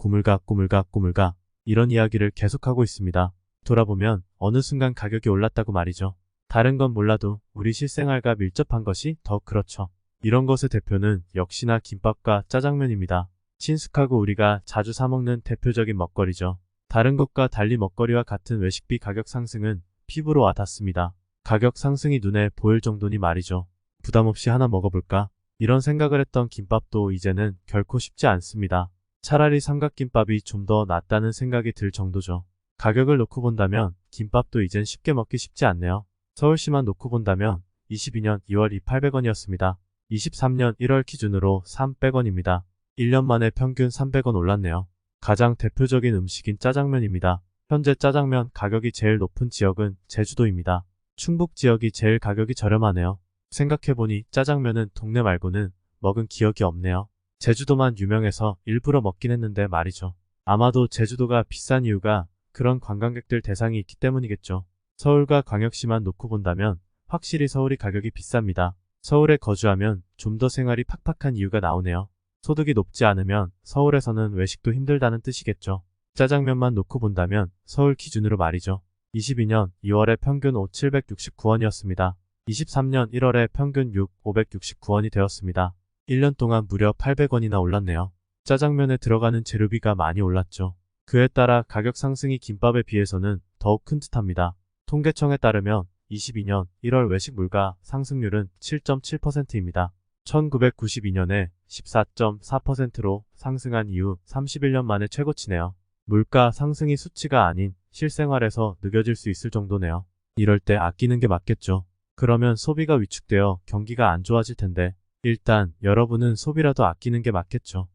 고물가 고물가 고물가 이런 이야기를 계속하고 있습니다. 돌아보면 어느 순간 가격이 올랐다고 말이죠. 다른 건 몰라도 우리 실생활과 밀접한 것이 더 그렇죠. 이런 것의 대표는 역시나 김밥과 짜장면입니다. 친숙하고 우리가 자주 사먹는 대표적인 먹거리죠. 다른 것과 달리 먹거리와 같은 외식비 가격 상승은 피부로 와닿습니다. 가격 상승이 눈에 보일 정도니 말이죠. 부담 없이 하나 먹어볼까? 이런 생각을 했던 김밥도 이제는 결코 쉽지 않습니다. 차라리 삼각김밥이 좀 더 낫다는 생각이 들 정도죠. 가격을 놓고 본다면 김밥도 이젠 쉽게 먹기 쉽지 않네요. 서울시만 놓고 본다면 22년 2월이 800원이었습니다. 23년 1월 기준으로 300원입니다. 1년 만에 평균 300원 올랐네요. 가장 대표적인 음식인 짜장면입니다. 현재 짜장면 가격이 제일 높은 지역은 제주도입니다. 충북 지역이 제일 가격이 저렴하네요. 생각해보니 짜장면은 동네 말고는 먹은 기억이 없네요. 제주도만 유명해서 일부러 먹긴 했는데 말이죠. 아마도 제주도가 비싼 이유가 그런 관광객들 대상이 있기 때문이겠죠. 서울과 광역시만 놓고 본다면 확실히 서울이 가격이 비쌉니다. 서울에 거주하면 좀 더 생활이 팍팍한 이유가 나오네요. 소득이 높지 않으면 서울에서는 외식도 힘들다는 뜻이겠죠. 짜장면만 놓고 본다면 서울 기준으로 말이죠. 22년 2월에 평균 5 769원이었습니다. 23년 1월에 평균 6 569원이 되었습니다. 1년 동안 무려 800원이나 올랐네요. 짜장면에 들어가는 재료비가 많이 올랐죠. 그에 따라 가격 상승이 김밥에 비해서는 더욱 큰 듯합니다. 통계청에 따르면 22년 1월 외식 물가 상승률은 7.7%입니다. 1992년에 14.4%로 상승한 이후 31년 만에 최고치네요. 물가 상승이 수치가 아닌 실생활에서 느껴질 수 있을 정도네요. 이럴 때 아끼는 게 맞겠죠. 그러면 소비가 위축되어 경기가 안 좋아질 텐데 일단 여러분은 소비라도 아끼는 게 맞겠죠.